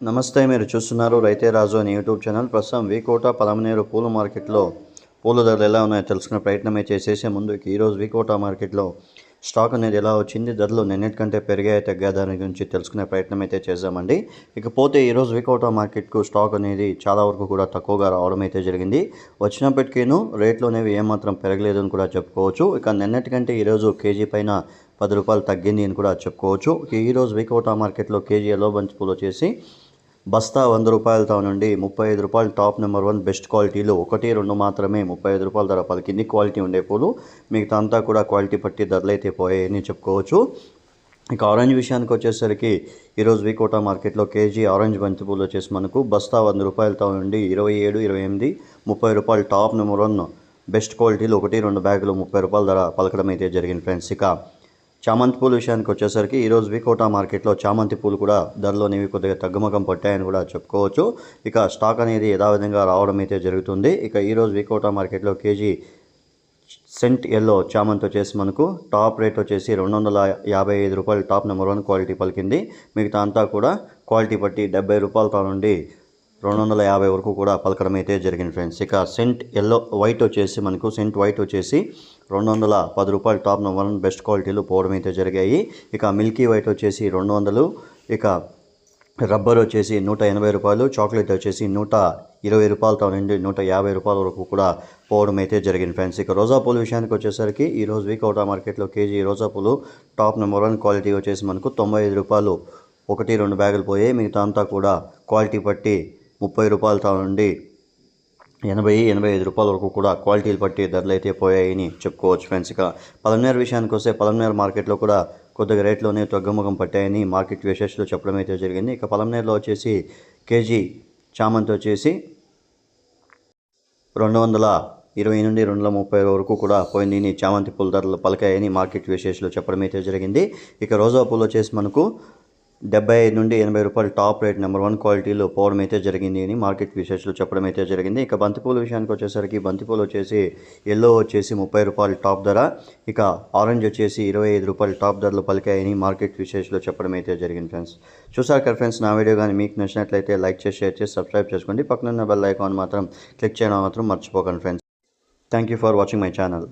నమస్తే మీరు చూస్తున్నారు రైతే రాజు అని యూట్యూబ్ ఛానల్. ప్రస్తుతం వికోట పలమనేరు పూల మార్కెట్లో పూల ధరలు ఎలా ఉన్నాయో తెలుసుకునే ప్రయత్నమే చేసేసే చేసే ముందు ఈరోజు వికోట మార్కెట్లో స్టాక్ అనేది ఎలా వచ్చింది ధరలు నిన్నటి కంటే పెరిగాయి తగ్గా దాని గురించి తెలుసుకునే ప్రయత్నం అయితే చేద్దామండి. ఇకపోతే ఈరోజు వీకోట మార్కెట్కు స్టాక్ అనేది చాలా వరకు కూడా తక్కువగా రావడం అయితే జరిగింది. వచ్చినప్పటికీను రేట్లు అనేవి ఏమాత్రం పెరగలేదు అని కూడా చెప్పుకోవచ్చు. ఇక నిన్నటి కంటే ఈరోజు కేజీ పైన పది రూపాయలు తగ్గింది అని కూడా చెప్పుకోవచ్చు. ఈరోజు వీకోట మార్కెట్లో కేజీ ఎల్లో బంచ్ పూలు వచ్చేసి బస్తా వంద రూపాయలతో నుండి ముప్పై ఐదు రూపాయలు టాప్ నెంబర్ వన్ బెస్ట్ క్వాలిటీలు ఒకటి రెండు మాత్రమే ముప్పై ఐదు రూపాయల ధర పలికింది. క్వాలిటీ ఉండే పూలు మిగతా అంతా కూడా క్వాలిటీ పట్టి ధరలు అయితే పోయాయని చెప్పుకోవచ్చు. ఇక ఆరెంజ్ విషయానికి వచ్చేసరికి ఈరోజు వికోట మార్కెట్లో కేజీ ఆరెంజ్ బంతి పూలు వచ్చేసి మనకు బస్తా వంద రూపాయలతో నుండి ఇరవై ఏడు ఇరవై ఎనిమిది ముప్పై రూపాయలు టాప్ నెంబర్ వన్ బెస్ట్ క్వాలిటీలు ఒకటి రెండు బ్యాగులు ముప్పై రూపాయల ధర పలకడం అయితే జరిగింది ఫ్రెండ్స్. ఇక చామంతి పూల విషయానికి వచ్చేసరికి ఈరోజు వికోటా మార్కెట్లో చామంతి పూలు కూడా ధరలో అనేవి కొద్దిగా తగ్గుముఖం పట్టాయని కూడా చెప్పుకోవచ్చు. ఇక స్టాక్ అనేది యథావిధంగా రావడం అయితే జరుగుతుంది. ఇక ఈరోజు వికోటా మార్కెట్లో కేజీ సెంట్ ఎల్లో చామంతి వచ్చేసి మనకు టాప్ రేట్ వచ్చేసి రెండు వందల యాభై ఐదు రూపాయలు టాప్ నెంబర్ వన్ క్వాలిటీ పలికింది. మిగతా అంతా కూడా క్వాలిటీ బట్టి డెబ్బై రూపాయలతో నుండి రెండు వందల యాభై వరకు కూడా పలకడం అయితే జరిగింది ఫ్రెండ్స్ ఇక సెంట్ ఎల్లో వైట్ వచ్చేసి మనకు సెంట్ వైట్ వచ్చేసి రెండు వందల పది రూపాయలు టాప్ నెంబర్ వన్ బెస్ట్ క్వాలిటీలు పోవడం అయితే జరిగాయి. ఇక మిల్కీ వైట్ వచ్చేసి రెండు వందలు ఇక రబ్బర్ వచ్చేసి నూట ఎనభై రూపాయలు చాక్లెట్ వచ్చేసి నూట ఇరవై రూపాయలతో నుండి నూట యాభై రూపాయల వరకు కూడా పోవడం అయితే జరిగింది ఫ్రెండ్స్ ఇక రోజా పూలు విషయానికి వచ్చేసరికి ఈరోజు వీక్ అవుట్ మార్కెట్లో కేజీ రోజా పూలు టాప్ నెంబర్ వన్ క్వాలిటీ వచ్చేసి మనకు తొంభై ఐదు రూపాయలు ఒకటి రెండు బ్యాగులు పోయాయి. మిగతా అంతా కూడా క్వాలిటీ పట్టి ముప్పై రూపాయలతో నుండి ఎనభై ఎనభై ఐదు రూపాయల వరకు కూడా క్వాలిటీలు బట్టి ధరలు అయితే పోయాయని చెప్పుకోవచ్చు ఫ్రెండ్స్. ఇక పలమనేర విషయానికి వస్తే పలమనేర మార్కెట్లో కూడా కొద్దిగా రేట్లోనే తగ్గుముఖం పట్టాయని మార్కెట్ విశేషాలు చెప్పడం అయితే జరిగింది. ఇక పలమనేరులో వచ్చేసి కేజీ చామంతి వచ్చేసి రెండు వందల ఇరవై నుండి రెండు వందల ముప్పై వరకు కూడా పోయింది చామంతి పూల ధరలు పలకాయని మార్కెట్ విశేషాలు చెప్పడం అయితే జరిగింది. ఇక రోజా పూలు వచ్చేసి మనకు డెబ్బై ఐదు నుండి ఎనభై రూపాయలు టాప్ రేట్ నెంబర్ వన్ క్వాలిటీలో పోవడం అయితే జరిగింది అని మార్కెట్ విశేషాలు చెప్పడం అయితే జరిగింది. ఇక బంతిపూల విషయానికి వచ్చేసరికి బంతిపూలు వచ్చేసి ఎల్లో వచ్చేసి ముప్పై రూపాయలు టాప్ ధర. ఇక ఆరెంజ్ వచ్చేసి ఇరవై ఐదు రూపాయలు టాప్ ధరలు పలికాయని మార్కెట్ విశేషాలు చెప్పడం అయితే జరిగింది ఫ్రెండ్స్. చూసారు కదా ఫ్రెండ్స్ నా వీడియో కానీ మీకు నచ్చినట్లయితే లైక్ చేసి షేర్ చేసి సబ్స్క్రైబ్ చేసుకోండి. పక్కనున్న బెల్ ఐకాన్ మాత్రం క్లిక్ చేయడం మాత్రం మర్చిపోకండి friends. Thank you for watching my channel